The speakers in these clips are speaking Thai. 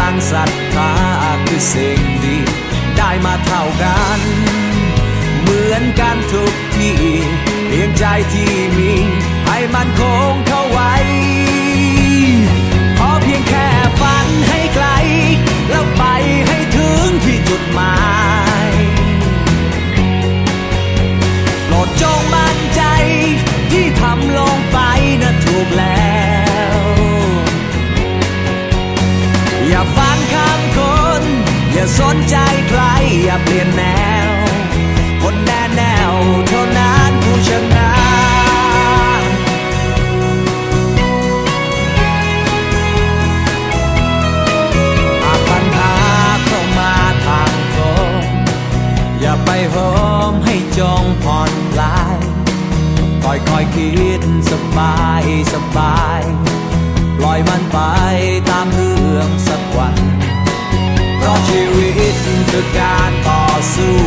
ลังศรัทธาคือสิ่งดี ได้มาเท่ากัน เหมือนกันทุกที่เพียงใจที่มีให้มันค อย่าฟังคำคน อย่าสนใจใคร อย่าเปลี่ยนแนว คนแน่แนวเท่านั้นผู้ชนะหากปัญหาเข้ามาทางตรงอย่าไปโหมให้จงผ่อนคลายคอยค่อยคิดสบายสบาย ปล่อยมันไป คือการต่อสู้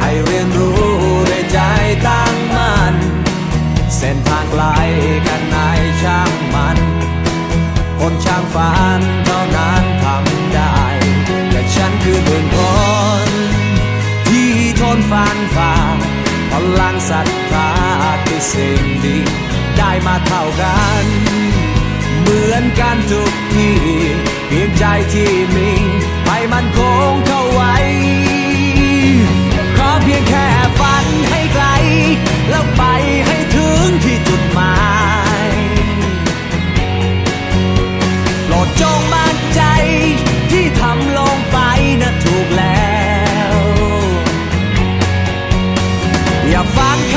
ให้เรียนรู้ด้วยใจตั้งมั่นเส้นทางไกลกันไหนช่างมัน คนช่างฝันเท่านั้นทำได้แต่ฉันคือหนึ่งคนที่ทนฟันฝ่าพลังศรัทธาคือสิ่งดีได้มาเท่ากัน เหมือนกันทุกทีเพียงใจที่มี Ja, wann